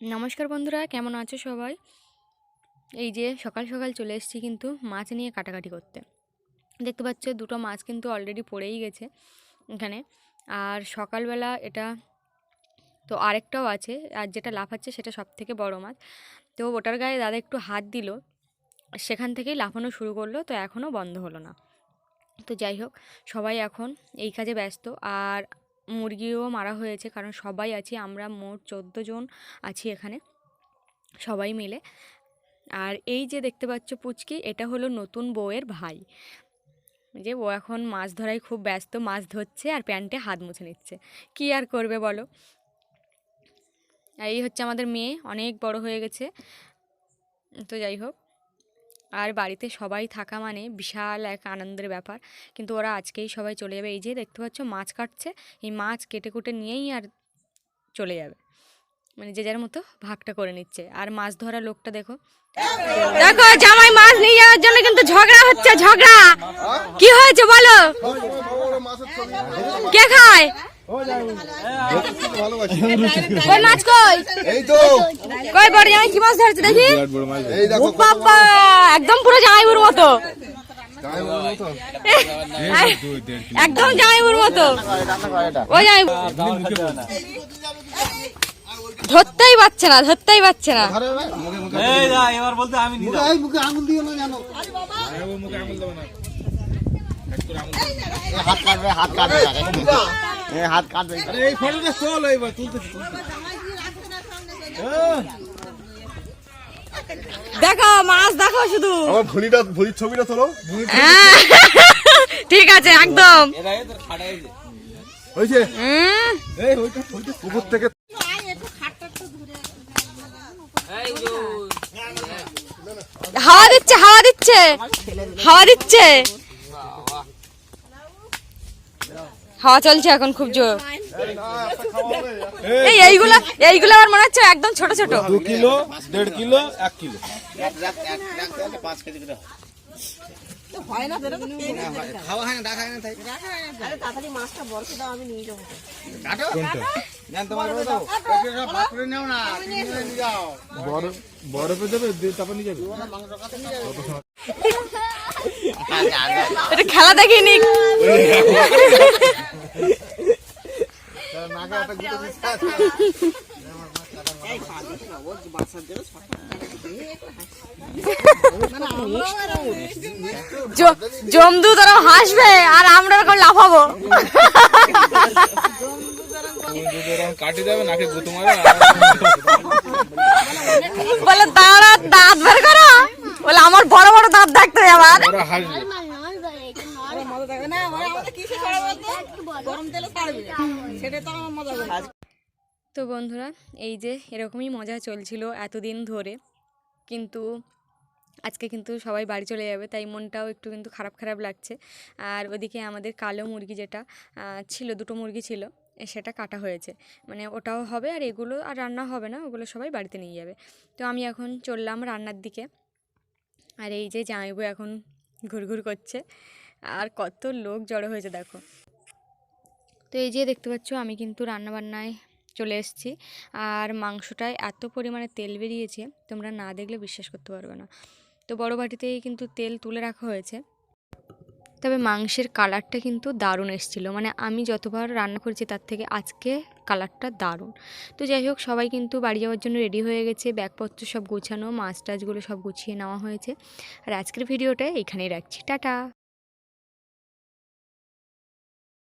নমস্কার বন্ধুরা, কেমন আছো সবাই? এই যে সকাল সকাল চলে এসেছি কিন্তু মাছ নিয়ে কাটাকাটি করতে। দেখতে পাচ্ছ, দুটো মাছ কিন্তু অলরেডি পড়েই গেছে এখানে। আর সকালবেলা এটা তো আরেকটাও আছে, আর যেটা লাফাচ্ছে সেটা সব থেকে বড় মাছ। তো ওটার গায়ে দাদা একটু হাত দিল, সেখান থেকেই লাফানো শুরু করল, তো এখনও বন্ধ হলো না। তো যাই হোক, সবাই এখন এই কাজে ব্যস্ত, আর মুরগিও মারা হয়েছে, কারণ সবাই আছি, আমরা মোট চোদ্দ জন আছি এখানে, সবাই মিলে। আর এই যে দেখতে পাচ্ছ পুচকি, এটা হলো নতুন বউয়ের ভাই। যে ও এখন মাছ ধরায় খুব ব্যস্ত, মাছ ধরছে আর প্যান্টে হাত মুছে নিচ্ছে। কি আর করবে বলো? এই হচ্ছে আমাদের মেয়ে, অনেক বড় হয়ে গেছে। তো যাই হোক আর বাড়িতে সবাই থাকা মানে বিশাল এক আনন্দের ব্যাপার। কিন্তু ওরা আজকেই সবাই চলে যাবে। এই যে দেখতে পাচ্ছ মাছ কাটছে। এই মাছ কেটে কুটে নিয়েই আর চলে যাবে। মানে যে যার মতো ভাগটা করে নিচ্ছে। আর মাছ ধরা লোকটা দেখো। দেখো জামাই মাছ নিয়ে যাওয়ার জন্য কিন্তু ঝগড়া হচ্ছে ঝগড়া। কি হয়েছে বলো? কে খায়? কই মাছ কই? এই তো। কই বড় জামাই কি মাছ ধরছে দেখি? এই দেখো বাবা একদম পুরো জামাইবুর মতো। একদম জামাইবুর মতো। ও জামাই ধরতেই পারছে না ধরতেই পারছে না। ধরে না, মুখে মুখে এই না এবার বলতে আমি নিয়ে যাব। এই মুখে আঙুল দিও না হাত কাটবে হাত কাটবে হাত কাটবে। এই ফটোটা চল এইবার তুলতে দেখো মাছ দেখো শুধু। আমার ভুলিটা ভুলির ছবিটা তোলো। হ্যাঁ, ঠিক আছে একদম। হয়েছে? এই উপর থেকে হাওয়া দিচ্ছে হাওয়া দিচ্ছে। হাওয়া দিচ্ছে। হাওয়া চলছে এখন খুব জোর। এই এইগুলা এইগুলো আমার মনে হচ্ছে একদম ছোট ছোট। দু কিলো দেড় কিলো এক কিলো। বরফে যাবে। তারপর নিয়ে যাবে? এটা খেলা দেখিনি জমদু তারা হাসবে আর আমরা এরকম কাটি যাবে নাকে গুতো মারে বলে দাঁড়া দাঁত বের করো। বলে আমার বড় বড় দাঁত দেখতে আবার। ওরা হাসবে। তো বন্ধুরা এই যে এরকমই মজা চলছিল এতদিন ধরে। কিন্তু আজকে কিন্তু সবাই বাড়ি চলে যাবে তাই মনটাও একটু কিন্তু খারাপ খারাপ লাগছে। আর ওদিকে আমাদের কালো মুরগি যেটা ছিল দুটো মুরগি ছিল। সেটা কাটা হয়েছে। মানে ওটাও হবে আর এগুলো আর রান্না হবে না, ওগুলো সবাই বাড়িতে নিয়ে যাবে। তো আমি এখন চললাম রান্নার দিকে। আর এই যে জামাইবু এখন ঘুরঘুর করছে। আর কত লোক জড়ো হয়েছে, দেখো। তো এই যে দেখতে পাচ্ছ, আমি কিন্তু রান্নাবান্নায় চলে এসেছি। আর মাংসটায় এত পরিমাণে তেল বেরিয়েছে, তোমরা না দেখলে বিশ্বাস করতে পারবে না। তো বড় বাটিতেই কিন্তু তেল তুলে রাখা হয়েছে। তবে মাংসের কালারটা কিন্তু দারুণ এসেছিল। মানে আমি যতবার রান্না করেছি তার থেকে আজকে কালারটা দারুণ। তো যাই হোক, সবাই কিন্তু বাড়ি যাওয়ার জন্য রেডি হয়ে গেছে। ব্যাগপত্র সব গুছানো মাছ টাছগুলো সব গুছিয়ে নেওয়া হয়েছে। আর আজকের ভিডিওটা এখানেই রাখছি। টাটা!